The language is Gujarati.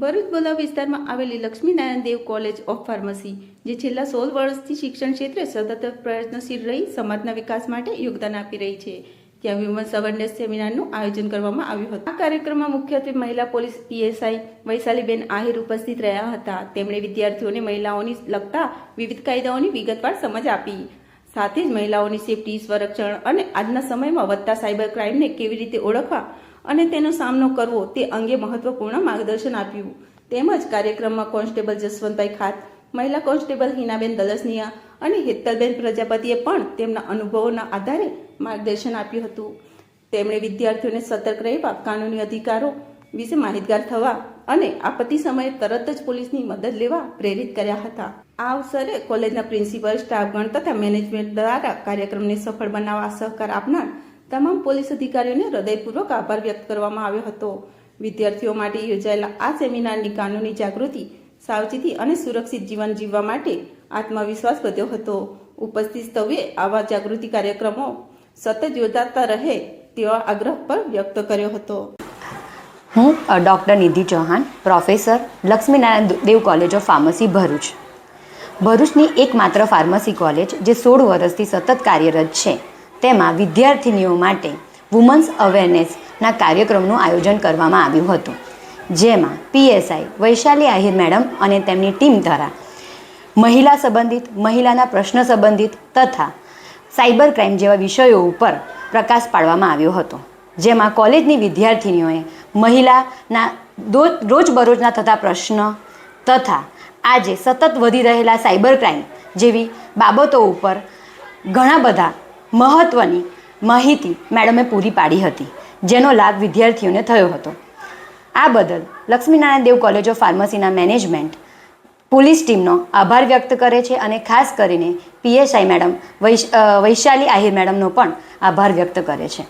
ભરૂચ બોલા વિસ્તારમાં આવેલી Laxminarayan Dev college of pharmacy, જે છેલ્લા સોળ વર્ષથી શિક્ષણ ક્ષેત્રે સતત પ્રયત્નશીલ રહી સમાજના વિકાસ માટે યોગદાન આપી રહી છે. ત્યાં વિમન અવેરનેસ સેમિનારનું આયોજન કરવામાં આવ્યું હતું. આ કાર્યક્રમમાં મુખ્યત્વે મહિલા પોલીસ પીએસઆઈ વૈશાલીબેન આહિર ઉપસ્થિત રહ્યા હતા. તેમણે વિદ્યાર્થીઓને મહિલાઓની લગતા વિવિધ કાયદાઓની વિગતવાર સમજ આપી. સાથે જ મહિલાઓની સેફટી સ્વરક્ષણ અને આજના સમયમાં વધતા સાયબર ક્રાઇમને કેવી રીતે ઓળખવા અને તેનો સામનો કરવો તે અંગે મહત્વપૂર્ણ માર્ગદર્શન આપ્યું. તેમજ કાર્યક્રમમાં કોન્સ્ટેબલ જસવંતભાઈ ખાત, મહિલા કોન્સ્ટેબલ હિનાબેન દલસનિયા અને હેતલબેન પ્રજાપતિએ પણ તેમના અનુભવોના આધારે માર્ગદર્શન આપ્યું હતું. તેમણે વિદ્યાર્થીઓને સતર્ક રહેવા કાનૂની અધિકારો વિશે માહિતગાર થવા અને આપત્તિ સમયે તરત જ પોલીસની મદદ લેવા પ્રેરિત કર્યા હતા. આ અવસરે કોલેજના પ્રિન્સિપલ, સ્ટાફગણ તથા મેનેજમેન્ટ દ્વારા કાર્યક્રમને સફળ બનાવવા સહકાર આપનાર તમામ પોલીસ અધિકારીઓને હૃદયપૂર્વક આભાર વ્યક્ત કરવામાં આવ્યો હતો. વિદ્યાર્થીઓ માટે યોજાયેલા આ સેમિનારની કાનૂની જાગૃતિ, સાવચેતી અને સુરક્ષિત જીવન જીવવા માટે આત્મવિશ્વાસ વધ્યો હતો. ઉપસ્થિત સૌએ આવા જાગૃતિ કાર્યક્રમો સતત યોજાતા રહે તેવા આગ્રહ પર વ્યક્ત કર્યો હતો. હું doctor Nidhi Chauhan, professor Laxminarayan Dev college of pharmacy Bharuch. ભરૂચની એકમાત્ર ફાર્મસી કોલેજ જે સોળ વર્ષથી સતત કાર્યરત છે. તેમાં વિદ્યાર્થિનીઓ માટે વુમન્સ અવેરનેસના કાર્યક્રમનું આયોજન કરવામાં આવ્યું હતું, જેમાં પીએસઆઈ વૈશાલી આહિર મેડમ અને તેમની ટીમ દ્વારા મહિલા સંબંધિત, મહિલાના પ્રશ્ન સંબંધિત તથા સાયબર ક્રાઇમ જેવા વિષયો ઉપર પ્રકાશ પાડવામાં આવ્યો હતો, જેમાં કોલેજની વિદ્યાર્થિનીઓએ મહિલાના રોજબરોજના થતા પ્રશ્ન તથા આજે સતત વધી રહેલા સાયબર ક્રાઇમ જેવી બાબતો ઉપર ઘણા બધા મહત્ત્વની માહિતી મેડમે પૂરી પાડી હતી, જેનો લાભ વિદ્યાર્થીઓને થયો હતો. આ બદલ લક્ષ્મીનારાયણ દેવ કોલેજ ઓફ ફાર્મસીના મેનેજમેન્ટ પોલીસ ટીમનો આભાર વ્યક્ત કરે છે અને ખાસ કરીને પીએસઆઈ મેડમ વૈશાલી આહિર મેડમનો પણ આભાર વ્યક્ત કરે છે.